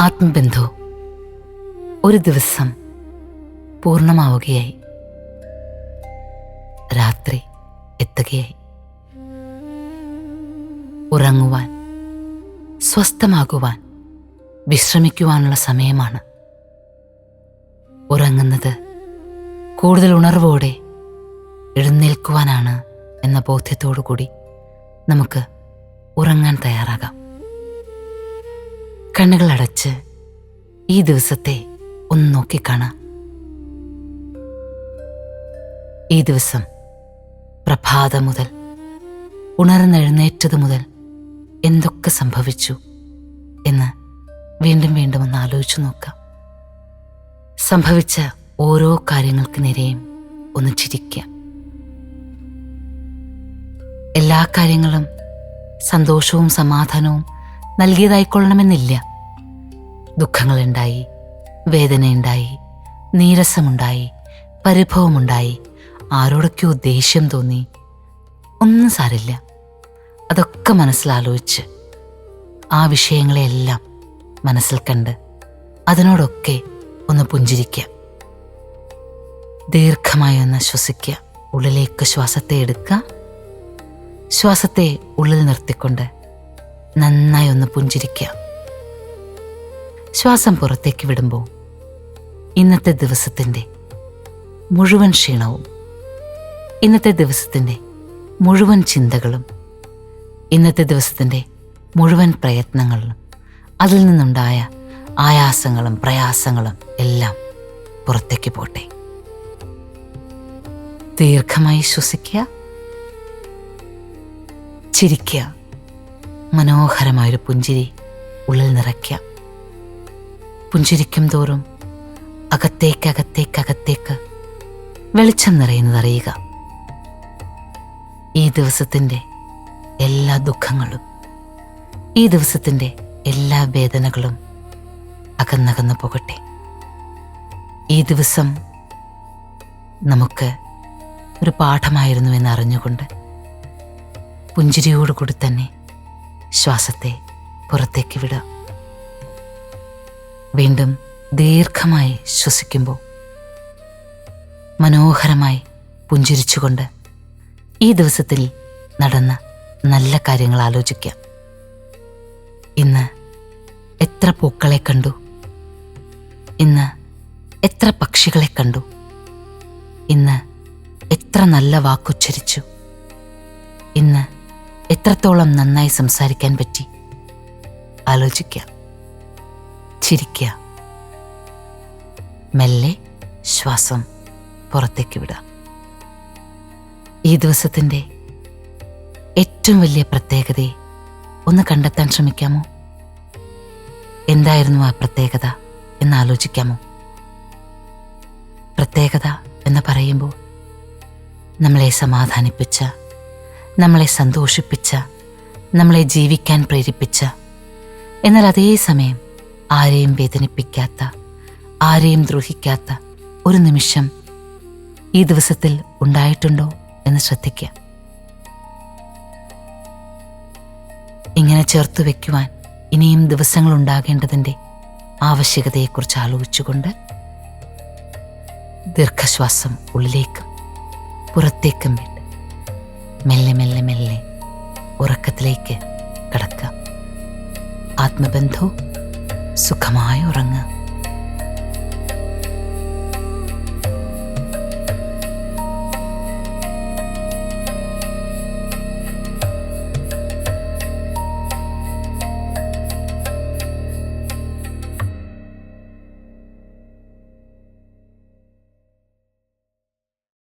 ആത്മബന്ധു ഒരു ദിവസം പൂർണമാവുകയായി രാത്രി എത്തുകയായി. ഉറങ്ങുവാൻ സ്വസ്ഥമാകുവാൻ വിശ്രമിക്കുവാനുള്ള സമയമാണ്. ഉറങ്ങുന്നത് കൂടുതൽ ഉണർവോടെ എഴുന്നേൽക്കുവാനാണ് എന്ന ബോധ്യത്തോടു കൂടി നമുക്ക് ഉറങ്ങാൻ തയ്യാറാകാം. കണ്ണുകൾ അടച്ച് ഈ ദിവസത്തെ ഒന്ന് നോക്കിക്കാണാം. ഈ ദിവസം പ്രഭാതം മുതൽ ഉണർന്നെഴുന്നേറ്റത് മുതൽ എന്തൊക്കെ സംഭവിച്ചു എന്ന് വീണ്ടും വീണ്ടും ഒന്ന് ആലോചിച്ചു നോക്കാം. സംഭവിച്ച ഓരോ കാര്യങ്ങൾക്ക് നേരെയും ഒന്ന് ചിരിക്കാം. എല്ലാ കാര്യങ്ങളും സന്തോഷവും സമാധാനവും നൽകിയതായിക്കൊള്ളണമെന്നില്ല. ദുഃഖങ്ങളുണ്ടായി വേദനയുണ്ടായി നീരസമുണ്ടായി പരിഭവമുണ്ടായി. ആരോടൊക്കെയോ ദേഷ്യം തോന്നി. ഒന്നും സാരില്ല. അതൊക്കെ മനസ്സിലാലോചിച്ച് ആ വിഷയങ്ങളെയെല്ലാം മനസ്സിൽ കണ്ട് അതിനോടൊക്കെ ഒന്ന് പുഞ്ചിരിക്കുക. ദീർഘമായി ഒന്ന് ശ്വസിക്കുക. ഉള്ളിലേക്ക് ശ്വാസത്തെ എടുക്കുക. ശ്വാസത്തെ ഉള്ളിൽ നിർത്തിക്കൊണ്ട് നന്നായി ഒന്ന് പുഞ്ചിരിക്കുക. ശ്വാസം പുറത്തേക്ക് വിടുമ്പോൾ ഇന്നത്തെ ദിവസത്തിന്റെ മുഴുവൻ ക്ഷീണവും ഇന്നത്തെ ദിവസത്തിന്റെ മുഴുവൻ ചിന്തകളും ഇന്നത്തെ ദിവസത്തിന്റെ മുഴുവൻ പ്രയത്നങ്ങളും അതിൽ നിന്നുണ്ടായ ആയാസങ്ങളും പ്രയാസങ്ങളും എല്ലാം പുറത്തേക്ക് പോട്ടെ. ദീർഘമായി ശ്വസിക്കുക. ചിരിക്കുക. മനോഹരമായൊരു പുഞ്ചിരി ഉള്ളിൽ നിറയ്ക്കുക. പുഞ്ചിരിക്കും തോറും അകത്തേക്ക് അകത്തേക്ക് അകത്തേക്ക് വെളിച്ചം നിറയുന്നതറിയുക ഈ ദിവസത്തിന്റെ എല്ലാ ദുഃഖങ്ങളും ഈ ദിവസത്തിന്റെ എല്ലാ വേദനകളും അകന്നകന്നു പോകട്ടെ. ഈ ദിവസം നമുക്ക് ഒരു പാഠമായിരുന്നു എന്ന് അറിഞ്ഞുകൊണ്ട് പുഞ്ചിരിയോടുകൂടി തന്നെ ശ്വാസത്തെ പുറത്തേക്ക് വിടുക വീണ്ടും ദീർഘമായി ശ്വസിക്കുമ്പോൾ മനോഹരമായി പുഞ്ചിരിച്ചുകൊണ്ട് ഈ ദിവസത്തിൽ നടന്ന നല്ല കാര്യങ്ങൾ ആലോചിക്കാം. ഇന്ന് എത്ര പൂക്കളെ കണ്ടു? ഇന്ന് എത്ര പക്ഷികളെ കണ്ടു? ഇന്ന് എത്ര നല്ല വാക്കുച്ചരിച്ചു? ഇന്ന് എത്രത്തോളം നന്നായി സംസാരിക്കാൻ പറ്റി? ആലോചിക്കുക ചിരിക്കുക. മെല്ലെ ശ്വാസം പുറത്തേക്ക് വിടുക. ഈ ദിവസത്തിന്റെ ഏറ്റവും വലിയ പ്രത്യേകതയെ ഒന്ന് കണ്ടെത്താൻ ശ്രമിക്കാമോ? എന്തായിരുന്നു ആ പ്രത്യേകത എന്ന് ആലോചിക്കാമോ? പ്രത്യേകത എന്ന് പറയുമ്പോൾ നമ്മളെ സമാധാനിപ്പിച്ച നമ്മളെ സന്തോഷിപ്പിച്ച നമ്മളെ ജീവിക്കാൻ പ്രേരിപ്പിച്ച എന്നാൽ അതേസമയം ആരെയും വേദനിപ്പിക്കാത്ത ആരെയും ദ്രോഹിക്കാത്ത ഒരു നിമിഷം ഈ ദിവസത്തിൽ ഉണ്ടായിട്ടുണ്ടോ എന്ന് ശ്രദ്ധിക്കുക. ഇങ്ങനെ ചേർത്ത് വയ്ക്കുവാൻ ഇനിയും ദിവസങ്ങൾ ഉണ്ടാകേണ്ടതിന്റെ ആവശ്യകതയെക്കുറിച്ച് ആലോചിച്ചുകൊണ്ട് ദീർഘശ്വാസം ഉള്ളിലേക്കും പുറത്തേക്കും വിട്ട് മെല്ലെ മെല്ലെ മെല്ലെ ഉറക്കത്തിലേക്ക് കടക്കാം ആത്മബന്ധു സുഖമായി ഉറങ്ങുക